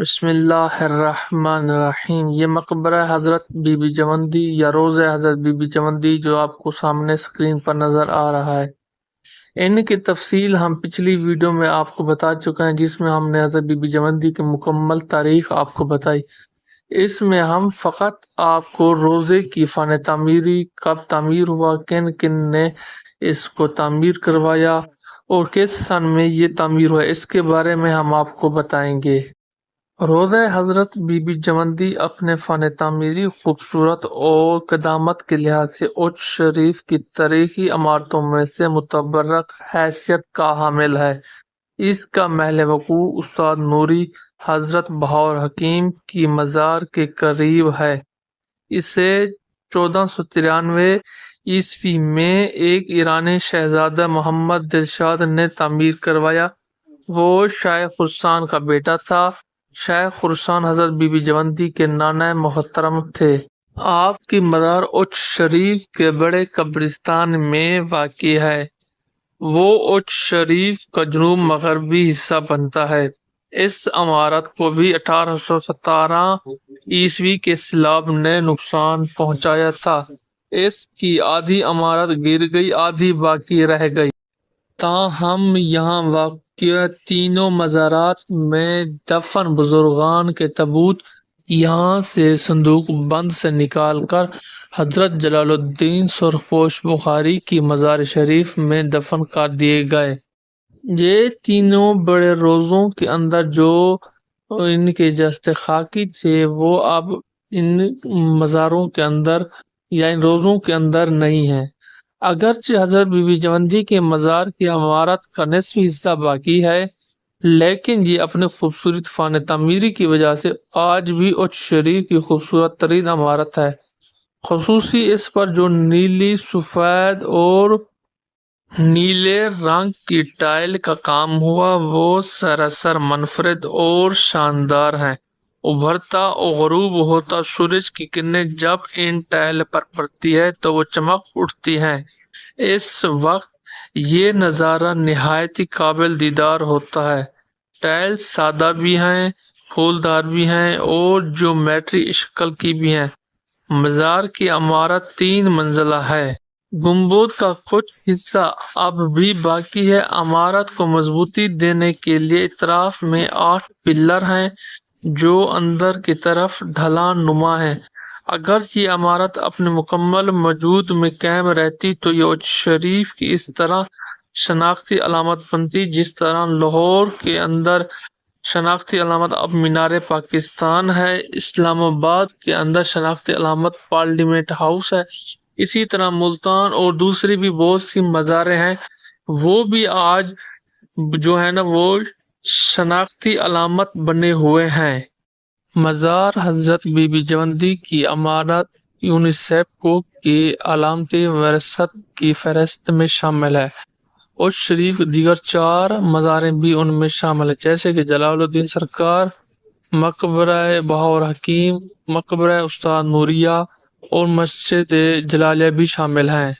بسم اللہ الرحمن الرحیم۔ یہ مقبرہ حضرت بی بی جوندی یا روز حضرت بی بی جوندی جو آپ کو سامنے سکرین پر نظر آ رہا ہے۔ ان کی تفصیل ہم پچھلی ویڈیو میں آپ کو بتا چکے ہیں جس میں ہم نے حضرت بی بی جوندی کی مکمل تاریخ آپ کو بتائی۔ اس میں ہم فقط آپ کو روزے کی فن تعمیری کب تعمیر ہوا، کن کن نے اس کو تعمیر کروایا اور کس سن میں یہ تعمیر ہوا، اس کے بارے میں ہم آپ کو بتائیں گے۔ روزہ حضرت بی بی جوندی اپنے فن تعمیری، خوبصورت اور قدامت کے لحاظ سے اچ شریف کی تاریخی عمارتوں میں سے متبرک حیثیت کا حامل ہے۔ اس کا محل وقوع استاد نوری حضرت بہار حکیم کی مزار کے قریب ہے۔ اسے چودہ سو ترانوے عیسوی میں ایک ایرانی شہزادہ محمد دلشاد نے تعمیر کروایا۔ وہ شاہ فرسان کا بیٹا تھا۔ شاہ خرسان حضرت بی بی جوندی کے نانا محترم تھے۔ آپ کی مزار اچ شریف کے بڑے قبرستان میں واقع ہے۔ وہ اچ شریف کا جنوب مغربی حصہ بنتا ہے۔ اس عمارت کو بھی اٹھارہ سو ستارہ عیسوی کے سیلاب نے نقصان پہنچایا تھا۔ اس کی آدھی عمارت گر گئی، آدھی باقی رہ گئی۔ تاہم یہاں واقع تینوں مزارات میں دفن بزرگان کے تابوت یہاں سے صندوق بند سے نکال کر حضرت جلال الدین سرخپوش بخاری کی مزار شریف میں دفن کر دیے گئے۔ یہ تینوں بڑے روزوں کے اندر جو ان کے جست خاکی تھے، وہ اب ان مزاروں کے اندر یا ان روزوں کے اندر نہیں ہیں۔ اگرچہ حضرت بی بی جوندی کے مزار کی عمارت کا نصفی حصہ باقی ہے، لیکن یہ اپنے خوبصورت فن تعمیری کی وجہ سے آج بھی اچ شریف کی خوبصورت ترین عمارت ہے۔ خصوصی اس پر جو نیلی، سفید اور نیلے رنگ کی ٹائل کا کام ہوا، وہ سراسر منفرد اور شاندار ہے ابھرتا اور غروب ہوتا سورج کی کرنیں جب ان ٹائل پر پڑتی ہے تو وہ چمک اٹھتی ہیں۔ اس وقت یہ نظارہ نہایت ہی قابل دیدار ہوتا ہے۔ ٹائل سادہ بھی ہیں، پھولدار بھی ہیں اور جو میٹری شکل کی بھی ہیں۔ مزار کی عمارت تین منزلہ ہے۔ گمبود کا کچھ حصہ اب بھی باقی ہے۔ عمارت کو مضبوطی دینے کے لیے اطراف میں آٹھ پلر ہیں جو اندر کی طرف ڈھلان نما ہے اگر یہ عمارت اپنے مکمل موجود میں قائم رہتی تو یہ شریف کی اس طرح شناختی علامت بنتی جس طرح لاہور کے اندر شناختی علامت اب مینار پاکستان ہے، اسلام آباد کے اندر شناختی علامت پارلیمنٹ ہاؤس ہے۔ اسی طرح ملتان اور دوسری بھی بہت سی مزاریں ہیں۔ وہ بھی آج جو ہے نا وہ شناختی علامت بنے ہوئے ہیں۔ مزار حضرت بی بی جوندی کی عمارت یونیسیف کو کی علامتی وراثت کی فہرست میں شامل ہے۔ اور شریف دیگر چار مزاریں بھی ان میں شامل ہیں۔ جیسے کہ جلال الدین سرکار، مقبرہ بہار حکیم، مقبرہ استاد نوریہ اور مسجد جلالیہ بھی شامل ہیں۔